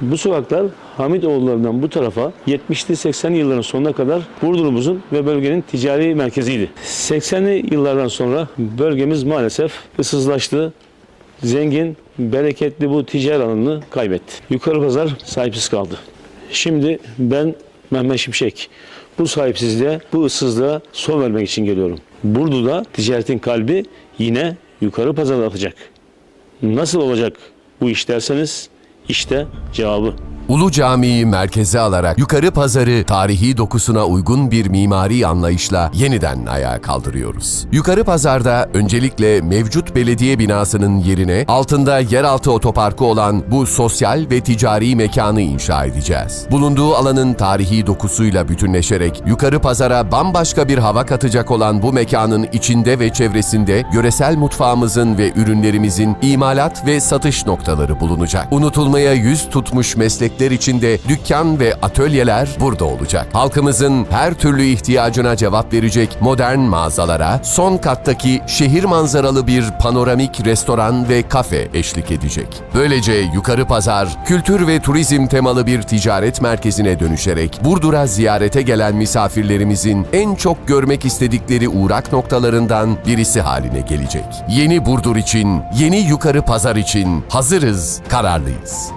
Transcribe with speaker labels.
Speaker 1: Bu sokaklar Hamidoğullarından bu tarafa 70'li 80'li yılların sonuna kadar Burdur'umuzun ve bölgenin ticari merkeziydi. 80'li yıllardan sonra bölgemiz maalesef ıssızlaştı. Zengin, bereketli bu ticari alanını kaybetti. Yukarı pazar sahipsiz kaldı. Şimdi ben Mehmet Şimşek bu sahipsizliğe, bu ıssızlığa son vermek için geliyorum. Burdur'da ticaretin kalbi yine yukarı pazara atacak. Nasıl olacak bu iş derseniz işte cevabı.
Speaker 2: Ulu Camii'yi merkeze alarak yukarı pazarı tarihi dokusuna uygun bir mimari anlayışla yeniden ayağa kaldırıyoruz. Yukarı pazarda öncelikle mevcut belediye binasının yerine altında yeraltı otoparkı olan bu sosyal ve ticari mekanı inşa edeceğiz. Bulunduğu alanın tarihi dokusuyla bütünleşerek yukarı pazara bambaşka bir hava katacak olan bu mekanın içinde ve çevresinde yöresel mutfağımızın ve ürünlerimizin imalat ve satış noktaları bulunacak. Unutulmaya yüz tutmuş meslekler içinde dükkan ve atölyeler burada olacak. Halkımızın her türlü ihtiyacına cevap verecek modern mağazalara son kattaki şehir manzaralı bir panoramik restoran ve kafe eşlik edecek. Böylece yukarı pazar kültür ve turizm temalı bir ticaret merkezine dönüşerek Burdur'a ziyarete gelen misafirlerimizin en çok görmek istedikleri uğrak noktalarından birisi haline gelecek. Yeni Burdur için, yeni yukarı pazar için hazırız, kararlıyız.